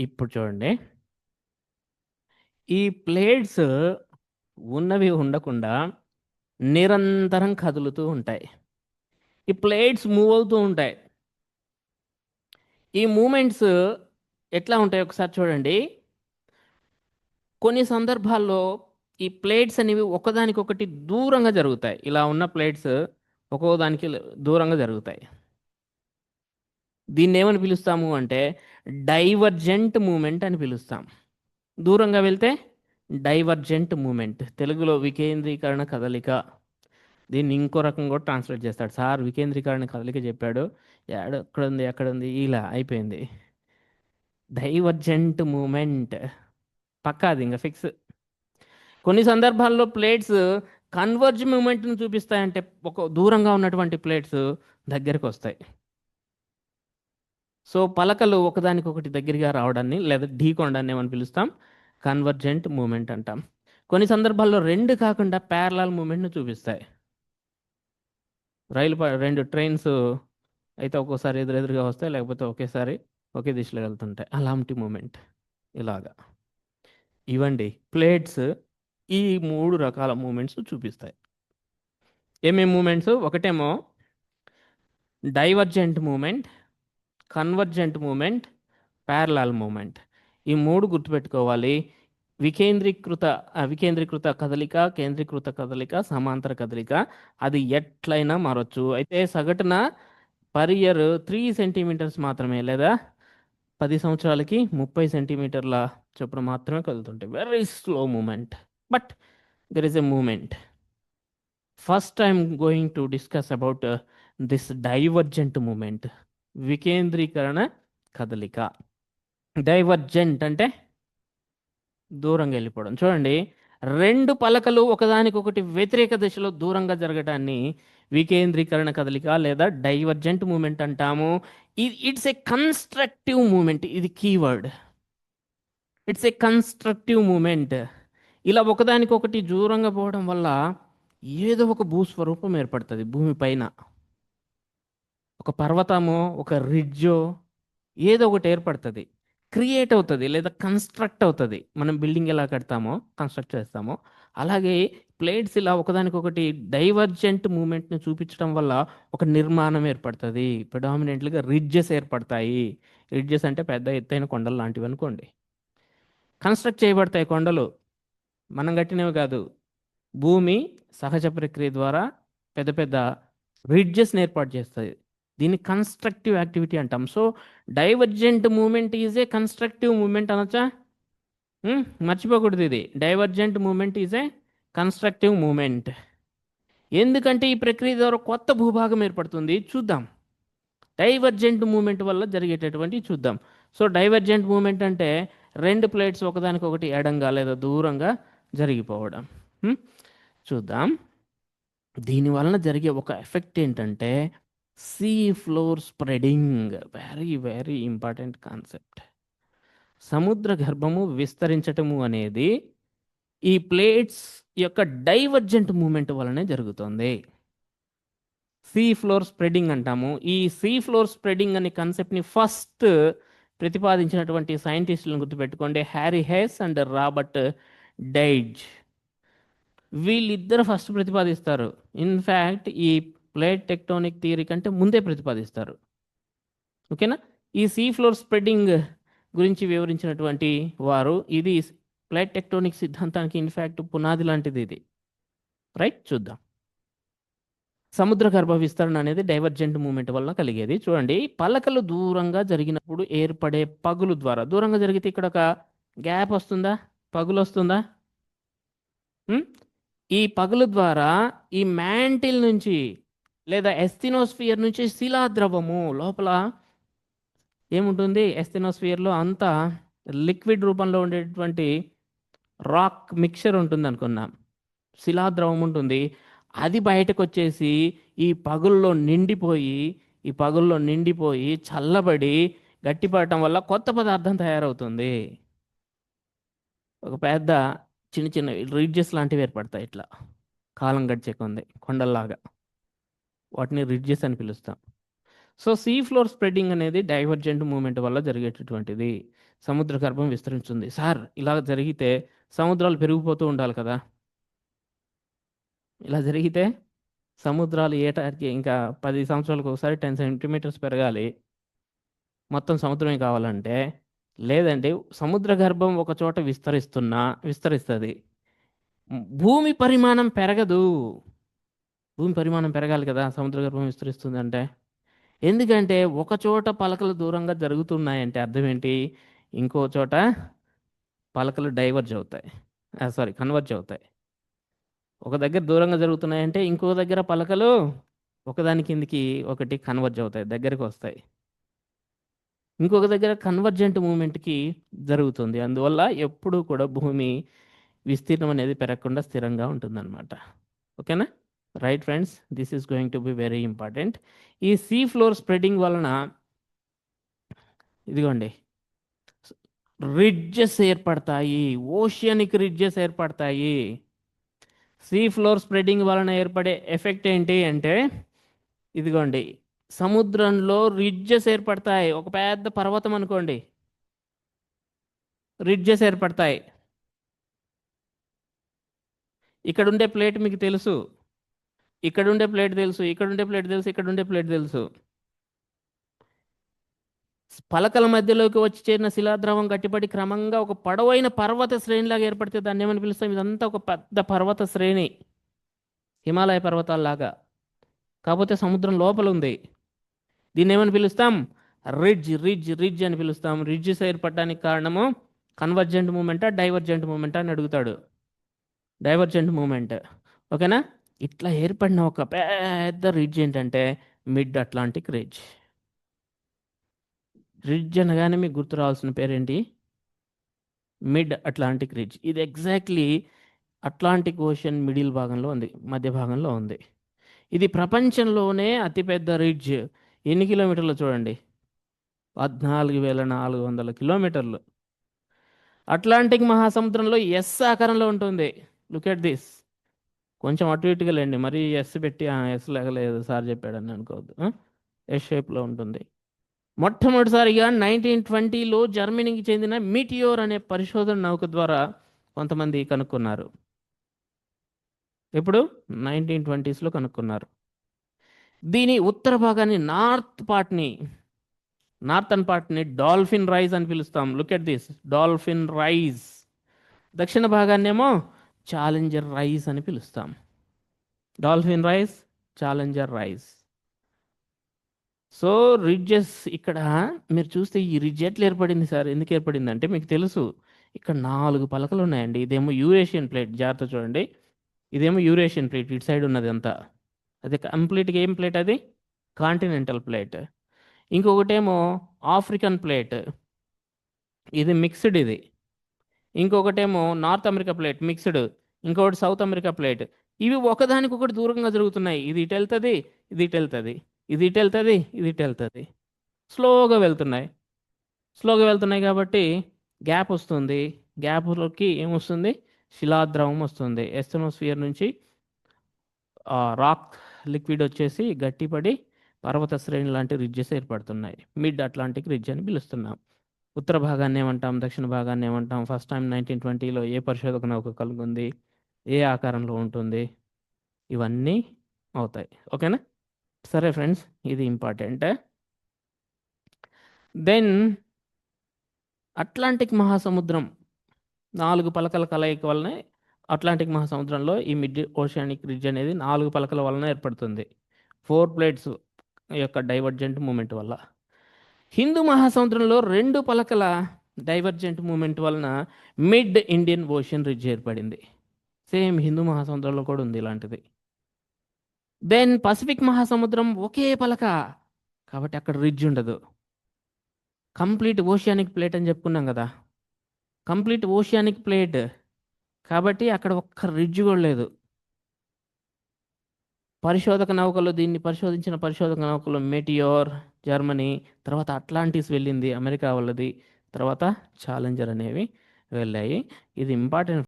ఇప్పుడు చూడండి. ఈ ప్లేట్స్ ఉన్నవి ఉండకుండా నిరంతరం కదులుతూ ఉంటాయి. ఈ ప్లేట్స్ మూవ్ అవుతూ ఉంటాయి. ఈ మూమెంట్స్ ఎట్లా ఉంటాయి ఒకసారి చూడండి. కొన్ని సందర్భాల్లో ఈ ప్లేట్స్ అనేవి ఒకదానికొకటి దూరంగా జరుగుతాయి. ఇలా ఉన్న ప్లేట్స్ ఒక్కో దానికి దూరంగా జరుగుతాయి. దీన్ని ఏమని పిలుస్తాము అంటే డైవర్జెంట్ మూమెంట్ అని పిలుస్తాం. దూరంగా వెళ్తే డైవర్జెంట్ మూమెంట్. తెలుగులో వికేంద్రీకరణ కదలిక. దీన్ని ఇంకో రకం కూడా ట్రాన్స్లేట్ చేస్తాడు. సార్ వికేంద్రీకరణ కదలిక చెప్పాడు. ఎక్కడ ఉంది ఎక్కడ ఉంది ఇలా అయిపోయింది. Divergent moment. పక్కా అది ఇంకా ఫిక్స్. కొన్ని సందర్భాల్లో ప్లేట్స్ కన్వర్జ్ మూమెంట్ని చూపిస్తాయంటే ఒక దూరంగా ఉన్నటువంటి ప్లేట్స్ దగ్గరికి వస్తాయి. సో పలకలు ఒకదానికొకటి దగ్గరగా రావడాన్ని లేదా ఢీకొనడాన్ని ఏమని పిలుస్తాం? కన్వర్జెంట్ మూమెంట్ అంటాం. కొన్ని సందర్భాల్లో రెండు కాకుండా ప్యారలాల్ మూమెంట్ని చూపిస్తాయి. రైలు ప- రెండు ట్రైన్స్ అయితే ఒక్కోసారి ఎదురెదురుగా వస్తాయి లేకపోతే ఒకేసారి ఒకే దిశలో వెళ్తుంటాయి. అలాంటి మూమెంట్ ఇలాగా. ఇవండి ప్లేట్స్ ఈ మూడు రకాల మూమెంట్స్ చూపిస్తాయి. ఏమేమి మూమెంట్స్? ఒకటేమో divergent moment convergent moment parallel moment ఈ మూడు గుర్తుపెట్టుకోవాలి. వికేంద్రీకృత వికేంద్రీకృత కదలిక కేంద్రీకృత కదలిక సమాంతర కదలిక అది ఎట్లయినా మారొచ్చు. అయితే సగటున పర్ ఇయర్ త్రీ సెంటీమీటర్స్ మాత్రమే లేదా పది సంవత్సరాలకి ముప్పై సెంటీమీటర్ల చొప్పున మాత్రమే కదులుతుంటాయి very slow moment but there is a moment first I'm going to discuss about this divergent moment వికేంద్రీకరణ కదలిక. డైవర్జెంట్ అంటే దూరంగా వెళ్ళిపోవడం. చూడండి రెండు పలకలు ఒకదానికొకటి వ్యతిరేక దిశలో దూరంగా జరగటాన్ని వికేంద్రీకరణ కదలిక లేదా డైవర్జెంట్ మూమెంట్ అంటాము. It's a constructive moment. ఇది keyword. It's a constructive moment. ఇలా ఒకదానికొకటి దూరంగా పోవడం వల్ల ఏదో ఒక భూస్వరూపం ఏర్పడుతుంది భూమి పైన. ఒక పర్వతమో ఒక రిడ్జో ఏదో ఒకటి ఏర్పడుతుంది. క్రియేట్ అవుతుంది లేదా కన్స్ట్రక్ట్ అవుతుంది. మనం బిల్డింగ్ ఎలా కడతామో కన్స్ట్రక్ట్ చేస్తామో. అలాగే ప్లేట్స్ ఇలా ఒకదానికొకటి డైవర్జెంట్ మూమెంట్ని చూపించడం వల్ల ఒక నిర్మాణం ఏర్పడుతుంది. ప్రిడామినెంట్లీగా రిడ్జెస్ ఏర్పడతాయి. రిడ్జెస్ అంటే పెద్ద ఎత్తైన కొండలు లాంటివి అనుకోండి. కన్స్ట్రక్ట్ చేయబడతాయి కొండలు. మనం కట్టినవి కాదు. భూమి సహజ ప్రక్రియ ద్వారా పెద్ద పెద్ద రిడ్జెస్ని ఏర్పాటు చేస్తుంది దీన్ని కన్స్ట్రక్టివ్ యాక్టివిటీ అంటాం. So divergent moment is a constructive moment అనొచ్చా? మర్చిపోకూడదు ఇది. Divergent moment is a constructive moment ఎందుకంటే ఈ ప్రక్రియ ద్వారా కొత్త భూభాగం ఏర్పడుతుంది. చూద్దాం. డైవర్జెంట్ మూమెంట్ వల్ల జరిగేటటువంటి చూద్దాం. సో డైవర్జెంట్ మూమెంట్ అంటే రెండు ప్లేట్స్ ఒకదానికొకటి ఎడంగా లేదా దూరంగా జరిగిపోవడం. చూద్దాం. దీని వలన జరిగే ఒక ఎఫెక్ట్ ఏంటంటే sea floor spreading. Very very important concept. సముద్ర గర్భము విస్తరించటము అనేది ఈ ప్లేట్స్ యొక్క డైవర్జెంట్ మూమెంట్ వలనే జరుగుతుంది. సీ ఫ్లోర్ స్ప్రెడింగ్ అంటాము. ఈ సీ ఫ్లోర్ స్ప్రెడింగ్ అనే కాన్సెప్ట్ని ఫస్ట్ ప్రతిపాదించినటువంటి సైంటిస్టులను గుర్తుపెట్టుకోండి. Harry Hess and Robert Dietz. వీళ్ళిద్దరు ఫస్ట్ ప్రతిపాదిస్తారు. ఇన్ఫ్యాక్ట్ ఈ ప్లేట్ టెక్టోనిక్ థియరీ కంటే ముందే ప్రతిపాదిస్తారు. ఓకేనా? ఈ సీ ఫ్లోర్ స్ప్రెడింగ్ గురించి వివరించినటువంటి వారు ఇది ప్లేట్ టెక్టోనిక్ సిద్ధాంతానికి ఇన్ఫ్యాక్ట్ పునాది లాంటిది ఇది. రైట్? చూద్దాం. సముద్ర గర్భ విస్తరణ అనేది డైవర్జెంట్ మూమెంట్ వల్ల కలిగేది. చూడండి పలకలు దూరంగా జరిగినప్పుడు ఏర్పడే పగులు ద్వారా. దూరంగా జరిగితే ఇక్కడ ఒక గ్యాప్ వస్తుందా? పగులు వస్తుందా? ఈ పగులు ద్వారా ఈ మ్యాంటిల్ నుంచి లేదా ఎస్థినోస్ఫియర్ నుంచి శిలాద్రవము. లోపల ఏముంటుంది? ఎస్థినోస్ఫియర్లో అంతా లిక్విడ్ రూపంలో ఉండేటువంటి రాక్ మిక్చర్ ఉంటుంది అనుకున్నాం. శిలాద్రవం ఉంటుంది. అది బయటకు వచ్చేసి ఈ పగుల్లో నిండిపోయి ఈ పగుల్లో నిండిపోయి చల్లబడి గట్టిపడటం వల్ల కొత్త పదార్థం తయారవుతుంది. ఒక పెద్ద చిన్న చిన్న రిడ్జెస్ లాంటివి ఏర్పడతాయి ఇట్లా. కాలం గడిచే కొంది కొండల్లాగా. వాటిని రిడ్జెస్ అని పిలుస్తాం. సో సీ ఫ్లోర్ స్ప్రెడ్డింగ్ అనేది డైవర్జెంట్ మూమెంట్ వల్ల జరిగేటటువంటిది. సముద్ర గర్భం విస్తరించింది సార్ ఇలా జరిగితే సముద్రాలు పెరిగిపోతూ ఉండాలి కదా. ఇలా జరిగితే సముద్రాలు ఏటాకి ఇంకా పది సంవత్సరాలకు ఒకసారి టెన్ సెంటీమీటర్స్ పెరగాలి. మొత్తం సముద్రమే కావాలంటే. లేదంటే సముద్ర గర్భం ఒక చోట విస్తరిస్తున్నా విస్తరిస్తుంది. భూమి పరిమాణం పెరగదు. భూమి పరిమాణం పెరగాలి కదా సముద్ర గర్భం విస్తరిస్తుంది అంటే ఎందుకంటే ఒక చోట పలకలు దూరంగా జరుగుతున్నాయంటే అర్థం ఏంటి? ఇంకో చోట పలకలు డైవర్జ్ అవుతాయి. సారీ కన్వర్జ్ అవుతాయి. ఒక దగ్గర దూరంగా జరుగుతున్నాయంటే ఇంకో దగ్గర పలకలు ఒకదాని కిందికి ఒకటి కన్వర్జ్ అవుతాయి దగ్గరికి వస్తాయి. ఇంకొక దగ్గర కన్వర్జెంట్ మూమెంట్కి జరుగుతుంది. అందువల్ల ఎప్పుడూ కూడా భూమి విస్తీర్ణం అనేది పెరగకుండా స్థిరంగా ఉంటుందన్నమాట. ఓకేనా? Right friends this is going to be very important ఈ సీ ఫ్లోర్ స్ప్రెడింగ్ వలన ఇదిగోండి. రిడ్జెస్ ఏర్పడతాయి. ఓషియనిక్ రిడ్జెస్ ఏర్పడతాయి. సీ ఫ్లోర్ స్ప్రెడింగ్ వలన ఏర్పడే ఎఫెక్ట్ ఏంటి అంటే ఇదిగోండి సముద్రంలో రిడ్జెస్ ఏర్పడతాయి. ఒక పెద్ద పర్వతం అనుకోండి. రిడ్జెస్ ఏర్పడతాయి. ఇక్కడ ఉండే ప్లేట్ మీకు తెలుసు. ఇక్కడ ఉండే ప్లేట్ తెలుసు ఇక్కడ ఉండే ప్లేట్ తెలుసు ఇక్కడ ఉండే ప్లేట్ తెలుసు. పలకల మధ్యలోకి వచ్చి చేరిన శిలాద్రవం గట్టిపడి క్రమంగా ఒక పొడవైన పర్వత శ్రేణిలాగా ఏర్పడితే దాన్ని ఏమని పిలుస్తాం? ఇదంతా ఒక పెద్ద పర్వత శ్రేణి హిమాలయ పర్వతాల్లాగా. కాకపోతే సముద్రం లోపల ఉంది. దీన్ని ఏమని పిలుస్తాం? రిడ్జ్ రిడ్జ్ రిడ్జ్ అని పిలుస్తాం. రిడ్జెస్ ఏర్పడడానికి కారణము కన్వర్జెంట్ మూమెంటా డైవర్జెంట్ మూమెంటా అని అడుగుతాడు. Divergent moment. ఓకేనా? ఇట్లా ఏర్పడిన ఒక పెద్ద రిడ్జ్ ఏంటంటే మిడ్ అట్లాంటిక్ రిడ్జ్. రిడ్జ్ అనగానే మీకు గుర్తు రావాల్సిన పేరేంటి? Mid Atlantic Ridge. ఇది ఎగ్జాక్ట్లీ అట్లాంటిక్ ఓషన్ మిడిల్ భాగంలో ఉంది మధ్య భాగంలో ఉంది. ఇది ప్రపంచంలోనే అతిపెద్ద రిడ్జ్. ఎన్ని కిలోమీటర్లు చూడండి? పద్నాలుగు వేల నాలుగు వందల కిలోమీటర్లు. అట్లాంటిక్ మహాసముద్రంలో ఎస్ ఆకారంలో ఉంటుంది. లుక్ ఎట్ దిస్ కొంచెం అటు ఇటుగా లేండి మరి ఎస్ పెట్టి ఎస్ లేకలేదు సార్ చెప్పాడని అనుకోవద్దు. ఎస్ షేప్లో ఉంటుంది. మొట్టమొదటిసారిగా నైన్టీన్ ట్వంటీలో జర్మనీకి చెందిన మీటియోర్ అనే పరిశోధన నౌక ద్వారా కొంతమంది కనుక్కున్నారు. ఇప్పుడు నైన్టీన్ ట్వంటీస్లో కనుక్కున్నారు. దీని ఉత్తర భాగాన్ని నార్త్ పార్ట్ని నార్థన్ పార్ట్ని డాల్ఫిన్ రైజ్ అని పిలుస్తాం. Look at this Dolphin Rise. దక్షిణ భాగాన్నేమో ఛాలెంజర్ రైస్ అని పిలుస్తాం. Dolphin Rise Challenger Rise. So ridges ఇక్కడ మీరు చూస్తే ఈ రిడ్జ్ ఏర్పడింది సార్. ఎందుకు ఏర్పడింది అంటే మీకు తెలుసు ఇక్కడ నాలుగు పలకలు ఉన్నాయండి. ఇదేమో యూరేషియన్ ప్లేట్ జాగ్రత్త చూడండి. ఇదేమో యూరేషియన్ ప్లేట్ ఇటు సైడ్ ఉన్నది అంతా. అది కంప్లీట్గా ఏం ప్లేట్ అది? Continental plate. ఇంకొకటేమో African plate. ఇది మిక్స్డ్ ఇది. ఇంకొకటేమో నార్త్ అమెరికా ప్లేట్ మిక్స్డ్. ఇంకొకటి సౌత్ అమెరికా ప్లేట్. ఇవి ఒకదానికొకటి దూరంగా జరుగుతున్నాయి. ఇది ఇటు వెళ్తుంది ఇది ఇటు వెళ్తుంది. ఇది ఇటు వెళ్తుంది ఇది ఇటు వెళ్తుంది. స్లోగా వెళ్తున్నాయి. స్లోగా వెళ్తున్నాయి కాబట్టి గ్యాప్ వస్తుంది. గ్యాప్లోకి ఏమొస్తుంది శిలాద్రవం వస్తుంది. ఎస్టమోస్ఫియర్ నుంచి రాక్ లిక్విడ్ వచ్చేసి గట్టిపడి పర్వత శ్రేణి లాంటి రిడ్జెస్ ఏర్పడుతున్నాయి. మిడ్ అట్లాంటిక్ రిడ్జ్ అని పిలుస్తున్నాం. ఉత్తర భాగాన్ని ఏమంటాం దక్షిణ భాగాన్ని ఏమంటాం? ఫస్ట్ టైం నైన్టీన్ ట్వంటీలో ఏ పరిశోధక నౌక కలుగుంది? ఏ ఆకారంలో ఉంటుంది? ఇవన్నీ అవుతాయి. ఓకేనా? సరే ఫ్రెండ్స్ ఇది ఇంపార్టెంట్. దెన్ అట్లాంటిక్ మహాసముద్రం నాలుగు పలకల కలయిక వలన అట్లాంటిక్ మహాసముద్రంలో ఈ మిడ్ ఓషియానిక్ రిడ్జ్ అనేది నాలుగు పలకల వలన ఏర్పడుతుంది. ఫోర్ ప్లేట్స్ యొక్క డైవర్జెంట్ మూమెంట్ వల్ల. హిందూ మహాసముద్రంలో రెండు పలకల డైవర్జెంట్ మూమెంట్ వలన మిడ్ ఇండియన్ ఓషన్ రిడ్జ్ ఏర్పడింది. సేమ్ హిందూ మహాసముద్రంలో కూడా ఉంది ఇలాంటిది. దెన్ పసిఫిక్ మహాసముద్రం ఒకే పలక కాబట్టి అక్కడ రిడ్జ్ ఉండదు. కంప్లీట్ ఓషియానిక్ ప్లేట్ అని చెప్పుకున్నాం కదా. కంప్లీట్ ఓషియానిక్ ప్లేట్ కాబట్టి అక్కడ ఒక్క రిడ్జ్ కూడా లేదు. పరిశోధక నౌకలు దీన్ని పరిశోధించిన పరిశోధక నౌకలు మెటియోర్ జర్మనీ తర్వాత అట్లాంటిస్ వెళ్ళింది అమెరికా వాళ్ళది. తర్వాత ఛాలెంజర్ అనేవి వెళ్ళాయి. ఇది ఇంపార్టెంట్